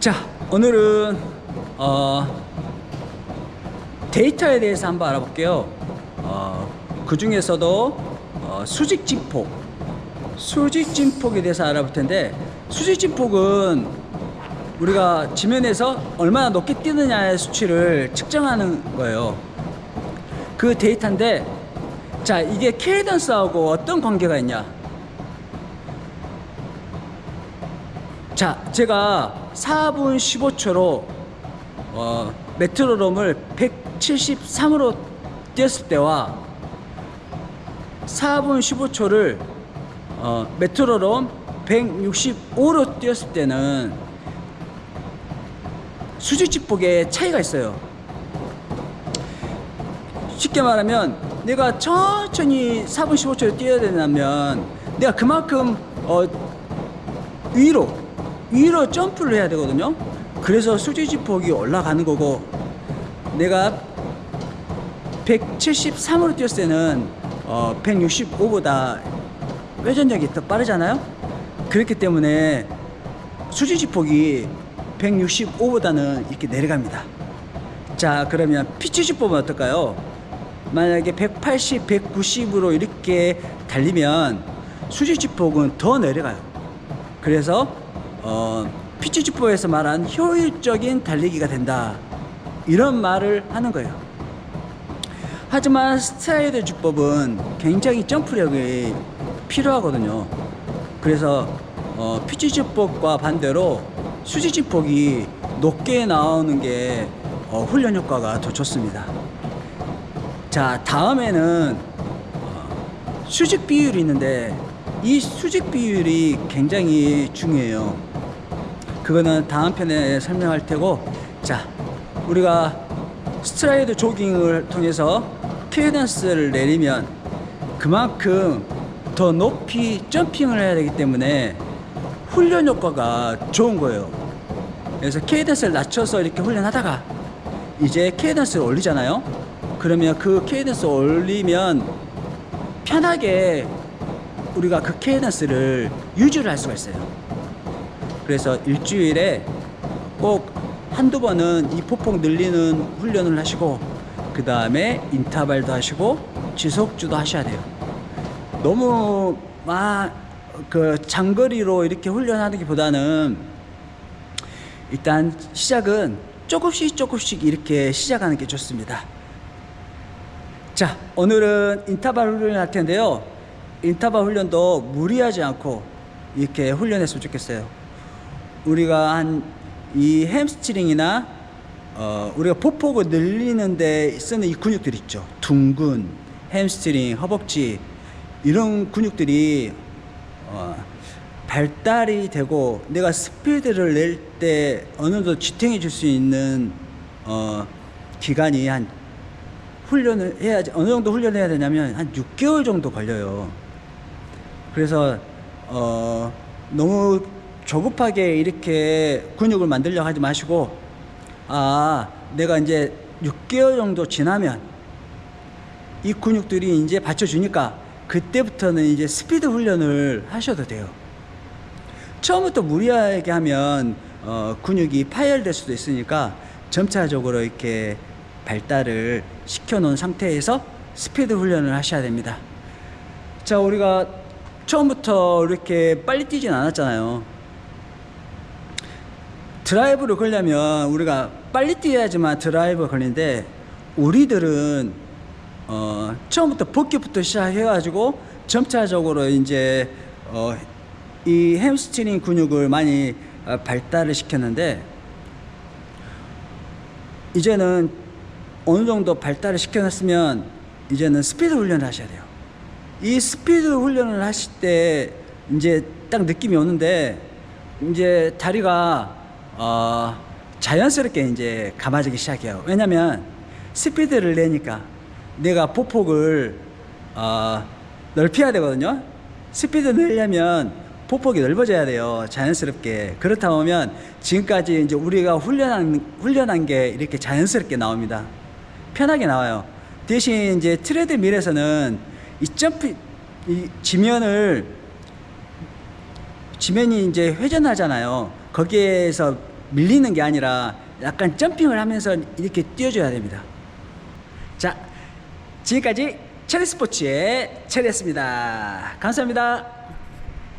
자, 오늘은 어, 데이터에 대해서 한번 알아볼게요. 어, 그 중에서도 어, 수직 진폭, 수직 진폭에 대해서 알아볼 텐데 수직 진폭은 우리가 지면에서 얼마나 높게 뛰느냐의 수치를 측정하는 거예요. 그 데이터인데 자 이게 케이던스하고 어떤 관계가 있냐? 자 제가 4분 15초로 어, 메트로놈을 173으로 뛰었을 때와 4분 15초를 어, 메트로놈 165로 뛰었을 때는 수직집폭의 차이가 있어요. 쉽게 말하면 내가 천천히 4분 15초를 뛰어야 되려면 내가 그만큼 어, 위로 위로 점프를 해야 되거든요. 그래서 수직지폭이 올라가는 거고 내가 173으로 뛰었을 때는 어, 165보다 회전력이 더 빠르잖아요. 그렇기 때문에 수직지폭이 165보다는 이렇게 내려갑니다. 자 그러면 피치지폭은 어떨까요? 만약에 180, 190으로 이렇게 달리면 수직지폭은 더 내려가요. 그래서 어, 피치지폭에서 말한 효율적인 달리기가 된다. 이런 말을 하는 거예요. 하지만 스트라이드 주법은 굉장히 점프력이 필요하거든요. 그래서 어, 피치지폭과 반대로 수직지폭이 높게 나오는 게 어, 훈련 효과가 더 좋습니다. 자 다음에는 어, 수직 비율이 있는데 이 수직 비율이 굉장히 중요해요. 그거는 다음 편에 설명할 테고 자 우리가 스트라이드 조깅을 통해서 케이던스를 내리면 그만큼 더 높이 점핑을 해야 되기 때문에 훈련 효과가 좋은 거예요. 그래서 케이던스를 낮춰서 이렇게 훈련하다가 이제 케이던스를 올리잖아요. 그러면 그 케이던스 올리면 편하게 우리가 그 케이던스를 유지를 할 수가 있어요. 그래서 일주일에 꼭 한두 번은 이 폭폭 늘리는 훈련을 하시고 그 다음에 인터벌도 하시고 지속주도 하셔야 돼요. 너무 막그 장거리로 이렇게 훈련하기보다는 일단 시작은 조금씩 조금씩 이렇게 시작하는 게 좋습니다. 자, 오늘은 인터벌 훈련을 할 텐데요. 인터벌 훈련도 무리하지 않고 이렇게 훈련했으면 좋겠어요. 우리가 한 이 햄스트링이나 어, 우리가 포폭을 늘리는데 쓰는 이 근육들 있죠. 둥근, 햄스트링, 허벅지 이런 근육들이 어, 발달이 되고 내가 스피드를 낼 때 어느 정도 지탱해 줄 수 있는 어, 기간이 한 훈련을 해야지 어느 정도 훈련을 해야 되냐면 한 6개월 정도 걸려요. 그래서 어, 너무 조급하게 이렇게 근육을 만들려고 하지 마시고 아 내가 이제 6개월 정도 지나면 이 근육들이 이제 받쳐주니까 그때부터는 이제 스피드 훈련을 하셔도 돼요. 처음부터 무리하게 하면 어, 근육이 파열될 수도 있으니까 점차적으로 이렇게 발달을 시켜놓은 상태에서 스피드 훈련을 하셔야 됩니다. 자, 우리가 처음부터 이렇게 빨리 뛰진 않았잖아요. 드라이브를 걸려면 우리가 빨리 뛰어야지만 드라이브가 걸리는데 우리들은 어, 처음부터 복귀부터 시작해가지고 점차적으로 이제 어, 이 햄스트링 근육을 많이 어, 발달을 시켰는데 이제는 어느 정도 발달을 시켜놨으면 이제는 스피드 훈련을 하셔야 돼요. 이 스피드 훈련을 하실 때 이제 딱 느낌이 오는데 이제 다리가 어, 자연스럽게 이제 감아지기 시작해요. 왜냐면 스피드를 내니까 내가 보폭을 어, 넓혀야 되거든요. 스피드 내려면 보폭이 넓어져야 돼요. 자연스럽게. 그렇다 보면 지금까지 이제 우리가 훈련한, 훈련한 게 이렇게 자연스럽게 나옵니다. 편하게 나와요. 대신 이제 트레드밀에서는 이 점프, 이 지면을, 지면이 이제 회전하잖아요. 거기에서 밀리는 게 아니라 약간 점핑을 하면서 이렇게 뛰어줘야 됩니다. 자, 지금까지 체리 스포츠의 체리였습니다. 감사합니다.